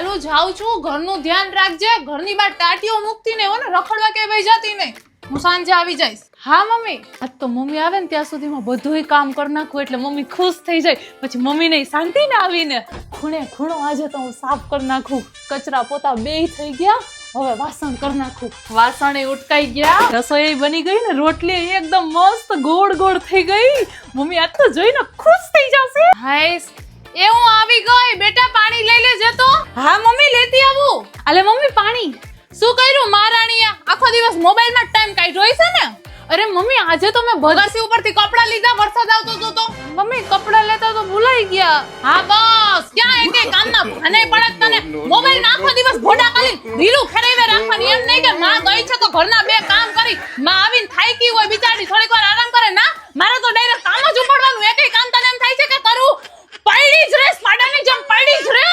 હાલું જાઉં છું, ઘરનું ધ્યાન રાખજે, ઘરની બહાર ટાટીઓ મૂકતી નહીં, હો ને, રખડવા કે ભાઈ જતી નહીં. હું સાંજે આવી જઈશ. હા, મમ્મી? આજ તો મમ્મી આવે ને ત્યાં સુધીમાં બધુંય કામ કરી નાખું એટલે મમ્મી ખુશ થઈ જાય. પછી મમ્મીને શાંતિ ને આવીને. ખૂણે ખૂણો આજે તો હું સાફ કરી નાખું. કચરા પોતા બેય થઈ ગયા, હવે વાસણ કરી નાખું. વાસણે ઉટકાઈ ગયા. રસોઈ બની ગઈ ને, રોટલી એકદમ મસ્ત ગોળ ગોળ થઈ ગઈ. મમ્મી આ તો જોઈને ખુશ થઈ જશે. હાઈસ હા મમ્મી લેતી આવું. અલે મમ્મી પાણી. શું કર્યું મહારાણીએ? આખો દિવસ મોબાઈલમાં જ ટાઈમ કાઢ્યો છે ને? અરે મમ્મી આજે તો મેં બગાસી ઉપરથી કપડા લીધા વરસાદ આવતો હતો તો. મમ્મી કપડા લેતા તો ભૂલાઈ ગયા. હા બસ. ક્યાં એકે કામના ભાને પડે તને? મોબાઈલ આખો દિવસ ભોડા ખાલી ઢીલું ફેરવે રાખવાની. એમ નહીં કે માં ગઈ છે તો ઘરના બે કામ કરી. માં આવીને થાકી હોય બિચારી. થોડીક વાર આરામ કરે. ના મારે તો ડાયરેક્ટ કામ જ ઉપડવાનું. એક કામ તને એમ થાય છે કે કરું? પડી જ રે પાડાની જેમ પડી જ રેસ.